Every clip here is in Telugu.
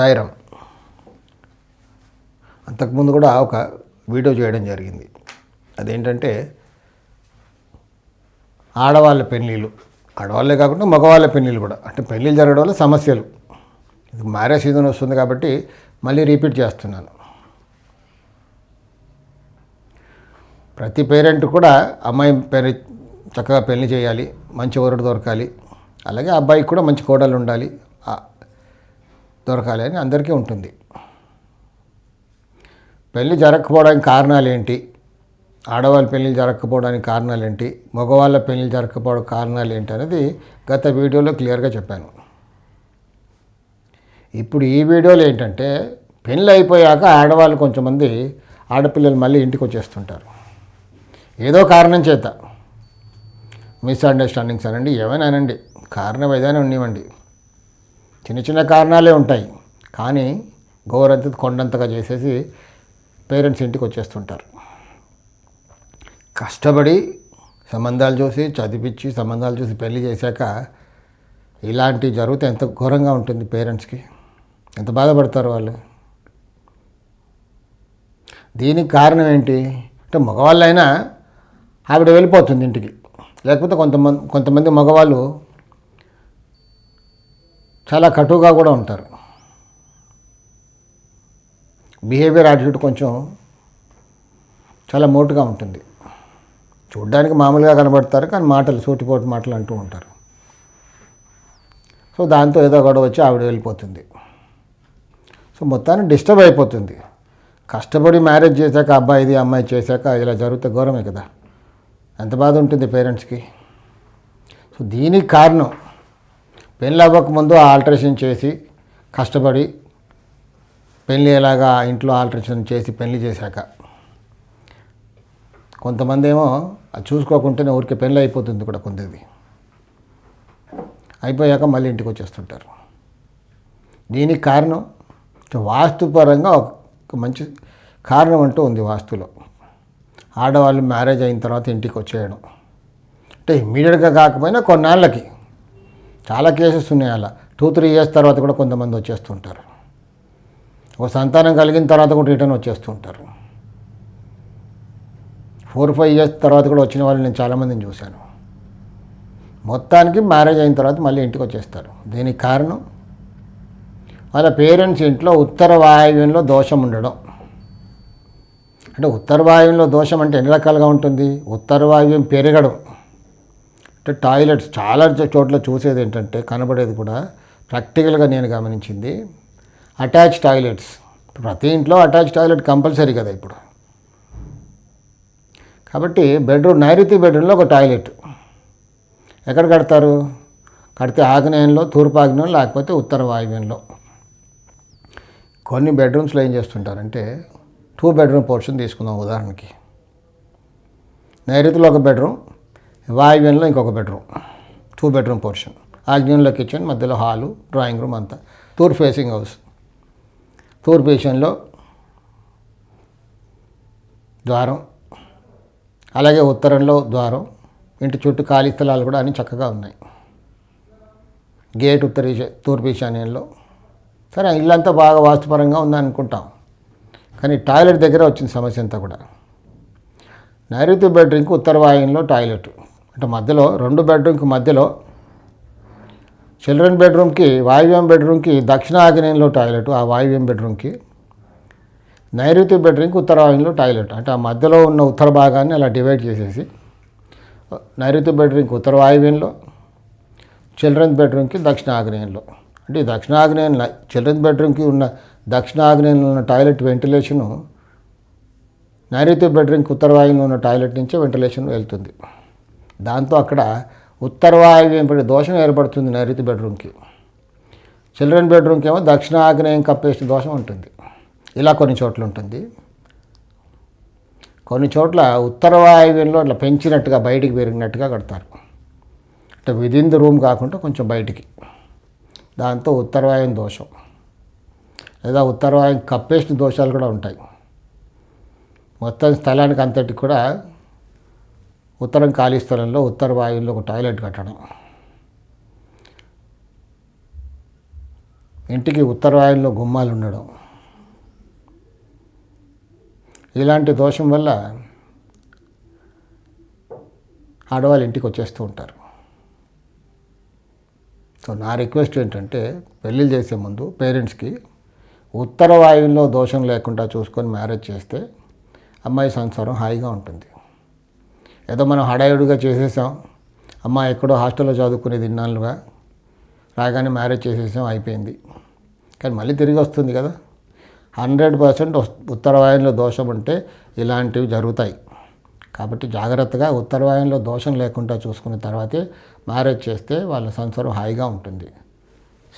సాయిరామ్ అంతకుముందు కూడా ఒక వీడియో చేయడం జరిగింది. అదేంటంటే ఆడవాళ్ళ పెళ్ళిళ్ళు. ఆడవాళ్ళే కాకుండా మగవాళ్ళ పెళ్ళిళ్ళు కూడా. అంటే పెళ్ళిళ్ళు జరగడం వల్ల సమస్యలు. ఇది మ్యారేజ్ సీజన్ వస్తుంది కాబట్టి మళ్ళీ రిపీట్ చేస్తున్నాను. ప్రతి పేరెంట్ కూడా అమ్మాయి పేరు చక్కగా పెళ్ళి చేయాలి మంచి వరుడు దొరకాలి. అలాగే అబ్బాయికి కూడా మంచి కోడలు ఉండాలి. దొరకాలి అని అందరికీ ఉంటుంది. పెళ్ళి జరగకపోవడానికి కారణాలు ఏంటి ఆడవాళ్ళ పెళ్ళిళ్ళు జరగకపోవడానికి కారణాలు ఏంటి మగవాళ్ళ పెళ్ళిళ్ళు జరగకపోవడం కారణాలు ఏంటి అనేది గత వీడియోలో క్లియర్గా చెప్పాను. ఇప్పుడు ఈ వీడియోలో ఏంటంటే పెళ్ళి అయిపోయాక ఆడవాళ్ళు కొంతమంది ఆడపిల్లలు మళ్ళీ ఇంటికి వచ్చేస్తుంటారు. ఏదో కారణం చేత. మిస్అండర్స్టాండింగ్స్ అనండి ఏమైనా అనండి. కారణం ఏదైనా ఉండేవండి చిన్న చిన్న కారణాలే ఉంటాయి. కానీ గోరంత కొండంతగా చేసేసి పేరెంట్స్ ఇంటికి వచ్చేస్తుంటారు. కష్టపడి సంబంధాలు చూసి చదివించి సంబంధాలు చూసి పెళ్ళి చేశాక ఇలాంటివి జరిగితే ఎంత ఘోరంగా ఉంటుంది పేరెంట్స్కి. ఎంత బాధపడతారు వాళ్ళు? దీనికి కారణం ఏంటి? అంటే మగవాళ్ళైనా ఆవిడ వెళ్ళిపోతుంది ఇంటికి. లేకపోతే కొంతమంది కొంతమంది మగవాళ్ళు చాలా కటువుగా కూడా ఉంటారు. బిహేవియర్ యాటిట్యూడ్ కొంచెం చాలా మోటుగా ఉంటుంది. చూడ్డానికి మామూలుగా కనబడతారు కానీ మాటలు సూటిపోటు మాటలు అంటూ ఉంటారు. సో దాంతో ఏదో గొడవ వచ్చి ఆవిడ వెళ్ళిపోతుంది. సో మొత్తాన్ని డిస్టర్బ్ అయిపోతుంది. కష్టపడి మ్యారేజ్ చేశాక అబ్బాయిది అమ్మాయి చేశాక ఇలా జరిగితే ఘోరమే కదా. ఎంత బాధ ఉంటుంది పేరెంట్స్కి. సో దీనికి కారణం పెళ్ళి అవ్వకముందు ఆల్టరేషన్ చేసి కష్టపడి పెళ్ళి ఎలాగా ఇంట్లో ఆల్టరేషన్ చేసి పెళ్ళి చేశాక. కొంతమంది ఏమో అది చూసుకోకుంటేనే ఊరికే పెళ్ళి అయిపోతుంది కూడా కొంతది అయిపోయాక మళ్ళీ ఇంటికి వచ్చేస్తుంటారు. దీనికి కారణం వాస్తుపరంగా ఒక మంచి కారణం అంటూ ఉంది వాస్తులో. ఆడవాళ్ళు మ్యారేజ్ అయిన తర్వాత ఇంటికి వచ్చేయడం. అంటే ఇమీడియట్గా కాకపోయినా కొన్నాళ్ళకి చాలా కేసెస్ ఉన్నాయి అలా. టూ త్రీ ఇయర్స్ తర్వాత కూడా కొంతమంది వచ్చేస్తుంటారు. ఒక సంతానం కలిగిన తర్వాత కూడా రిటర్న్ వచ్చేస్తుంటారు. ఫోర్ ఫైవ్ ఇయర్స్ తర్వాత కూడా వచ్చిన వాళ్ళు నేను చాలామందిని చూశాను. మొత్తానికి మ్యారేజ్ అయిన తర్వాత మళ్ళీ ఇంటికి వచ్చేస్తారు. దీనికి కారణం? వాళ్ళ పేరెంట్స్ ఇంట్లో ఉత్తర వాయువ్యంలో దోషం ఉండడం. అంటే ఉత్తర వాయువ్యంలో దోషం అంటే ఎన్ని రకాలుగా ఉంటుంది? ఉత్తర వాయువ్యం పెరగడం. అంటే టాయిలెట్స్ చాలా చోట్ల చూసేది ఏంటంటే కనబడేది కూడా ప్రాక్టికల్గా నేను గమనించింది అటాచ్ టాయిలెట్స్. ప్రతి ఇంట్లో అటాచ్ టాయిలెట్ కంపల్సరీ కదా ఇప్పుడు. కాబట్టి బెడ్రూమ్ నైరుతి బెడ్రూమ్లో ఒక టాయిలెట్. ఎక్కడ కడతారు? కడితే ఆగ్నేయంలో తూర్పాగ్నేయం లేకపోతే ఉత్తర వాయువ్యంలో. కొన్ని బెడ్రూమ్స్లో ఏం చేస్తుంటారంటే టూ బెడ్రూమ్ పోర్షన్ తీసుకుందాం ఉదాహరణకి. నైరుతిలో ఒక బెడ్రూమ్ వాయువ్యంలో ఇంకొక బెడ్రూమ్ టూ బెడ్రూమ్ పోర్షన్ ఆగ్నేయంలో కిచెన్ మధ్యలో హాలు డ్రాయింగ్ రూమ్ అంతా. తూర్ ఫేసింగ్ హౌస్ తూర్ ఫేషన్లో ద్వారం. అలాగే ఉత్తరంలో ద్వారం. ఇంటి చుట్టూ ఖాళీ స్థలాలు కూడా అన్నీ చక్కగా ఉన్నాయి. గేట్ ఉత్తర తూర్పు ఈశాన్యంలో. సరే ఇల్లంతా బాగా వాస్తుపరంగా ఉందని అనుకుంటాం కానీ టాయిలెట్ దగ్గర వచ్చింది సమస్య అంతా కూడా. నైరుతి బెడ్రూమ్కి ఉత్తర వాయువులో టాయిలెట్. అంటే మధ్యలో రెండు బెడ్రూమ్కి మధ్యలో చిల్డ్రన్ బెడ్రూమ్కి వాయువ్యం బెడ్రూమ్కి దక్షిణ ఆగ్నేయంలో టాయిలెట్ ఆ వాయువ్యం బెడ్రూమ్కి నైరుతి బెడ్రూమ్కి ఉత్తర వాయువులో టాయిలెట్. అంటే ఆ మధ్యలో ఉన్న ఉత్తర భాగాన్ని అలా డివైడ్ చేసేసి నైరుతి బెడ్రూమ్కి ఉత్తర వాయువ్యంలో చిల్డ్రన్ బెడ్రూమ్కి దక్షిణ ఆగ్నేయంలో అంటే ఈ దక్షిణ ఆగ్నేయం చిల్డ్రన్ బెడ్రూమ్కి ఉన్న దక్షిణ ఆగ్నేయంలో ఉన్న టాయిలెట్ వెంటిలేషను నైరుతి బెడ్రూమ్కి ఉత్తర వాయువులో ఉన్న టాయిలెట్ నుంచే వెంటిలేషన్ వెళ్తుంది. దాంతో అక్కడ ఉత్తర వాయువ్యం దోషం ఏర్పడుతుంది నైరుతి బెడ్రూమ్కి. చిల్డ్రన్ బెడ్రూమ్కి ఏమో దక్షిణ ఆగ్నేయం కప్పేసిన దోషం ఉంటుంది. ఇలా కొన్ని చోట్ల ఉంటుంది. కొన్ని చోట్ల ఉత్తర వాయువ్యంలో అట్లా పెంచినట్టుగా బయటికి పెరిగినట్టుగా కడతారు. అంటే విదిన్ ది రూమ్ కాకుండా కొంచెం బయటికి. దాంతో ఉత్తరవాయుం దోషం. లేదా ఉత్తరవాయుం కప్పేసిన దోషాలు కూడా ఉంటాయి. మొత్తం స్థలానికి అంతటికి కూడా ఉత్తరం ఖాళీ స్థలంలో ఉత్తర వాయువులో ఒక టాయిలెట్ కట్టడం. ఇంటికి ఉత్తరవాయుల్లో గుమ్మాలు ఉండడం. ఇలాంటి దోషం వల్ల ఆడవాళ్ళు ఇంటికి వచ్చేస్తూ ఉంటారు. సో నా రిక్వెస్ట్ ఏంటంటే పెళ్ళిళ్ళు చేసే ముందు పేరెంట్స్కి ఉత్తర వాయువుల్లో దోషం లేకుండా చూసుకొని మ్యారేజ్ చేస్తే అమ్మాయి సంసారం హాయిగా ఉంటుంది. ఏదో మనం హడాయుడిగా చేసేసాం. అమ్మ ఎక్కడో హాస్టల్లో చదువుకునేది ఇన్నాళ్ళుగా. రాగానే మ్యారేజ్ చేసేసాం అయిపోయింది. కానీ మళ్ళీ తిరిగి వస్తుంది కదా. హండ్రెడ్ పర్సెంట్ ఉత్తర దోషం ఉంటే ఇలాంటివి జరుగుతాయి. కాబట్టి జాగ్రత్తగా ఉత్తర దోషం లేకుండా చూసుకున్న తర్వాతే మ్యారేజ్ చేస్తే వాళ్ళ సంసారం హాయిగా ఉంటుంది.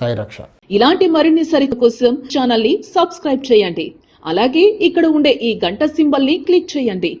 సైరక్ష ఇలాంటి మరిన్ని సరిత కోసం ఛానల్ని సబ్స్క్రైబ్ చేయండి. అలాగే ఇక్కడ ఉండే ఈ గంట సింబల్ని క్లిక్ చేయండి.